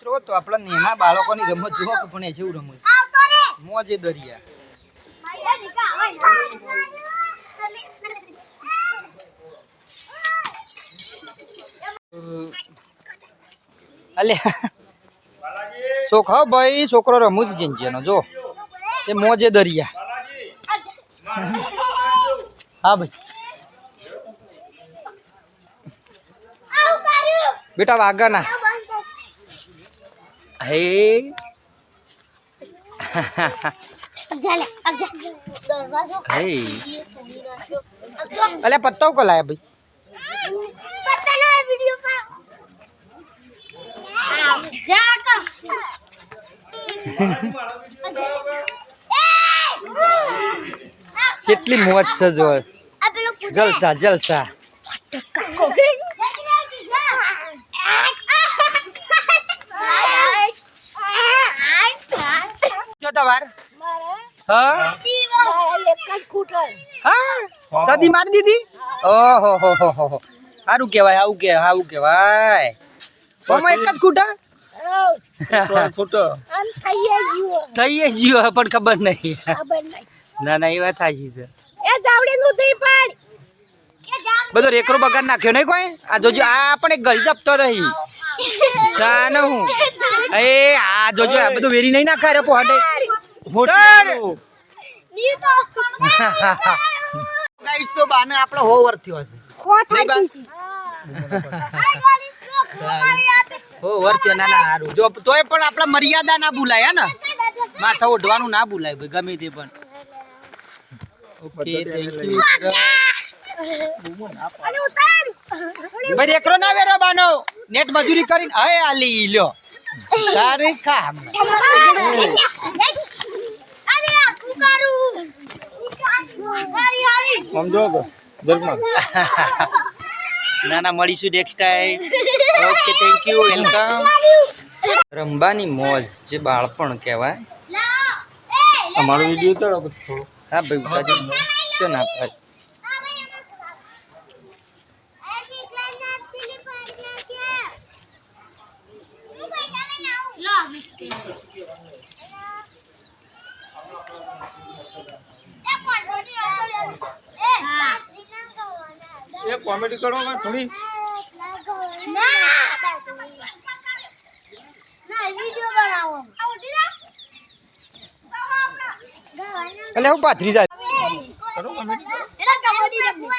મિત્રો તો આપણા નેના બાળકોની રમત જુઓ કે પણ જેવું રમે છે. મોજે દરિયા. અલે. છોકરો ભાઈ છોકરો રમું જ જેનો જો. એ મોજે દરિયા. હા ભાઈ. બેટા વાગા ના હે? હે? અલે પત્તો કો લાયા ભાઈ? કેટલી મોજ છે જો જલસા જલસા. તમાર? હા? હા? સદી મારી દીધી? ઓહો હો હો હો હો. સારું કહેવાય આવું કે આવું કહેવાય. ઓમાં એક જ ખૂટા? ફોટો થઈ ગયો પણ ખબર નહીં. ના ના એ વાત સાચી છે. બધો રેકરો બગાડ નાખ્યો નહીં કોઈ? આ જોજો આ પણ એક ગળી જપતો રહી. ના હું એ આ જોજો આ બધું વેરી નહીં નાખા રે પોહાડે. ગાઈસ તો બાને આપણો હો વર થયો ના ના હારું. જો તોય પણ આપણા મર્યાદા ના ભૂલાય ને? માથા ઓઢવાનું ના ભૂલાય ભાઈ ગમે તે પણ. ઓકે થેન્ક યુ ભાઈ એકરો ના વેરો બાનો. નેટ મજૂરી કરીને હે આલી લ્યો. સારી કામ સમજો કે ના ના મળીશું next time okay thank you welcome રંબાની મોજ જે બાળપણ કહેવાય. અમારો વીડિયો ઉતારો કે થોડો હા ભાઈ ઉતારી છે ના ભાઈ એ કોમેડી કરો ને થોડી એટલે હું પાથરી જાય. કરો કોમેડી તું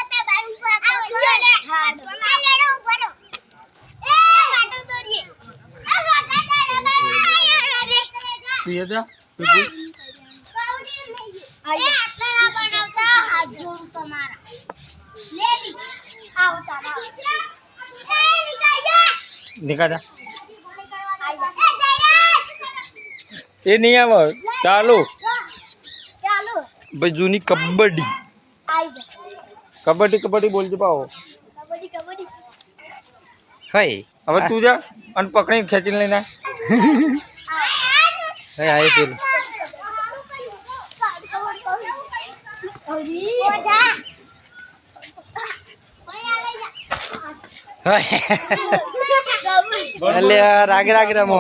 નીકળ એ નહીં આવે. ચાલુ. ભાઈ જૂની કબડ્ડી. કબડ્ડી કબડ્ડી બોલજો પાવો હઈ હવે તું જા અને પકડી ખેંચીને લઈને. હઈ આય પેલું. હઈ. એટલે રાગ રાગ રમો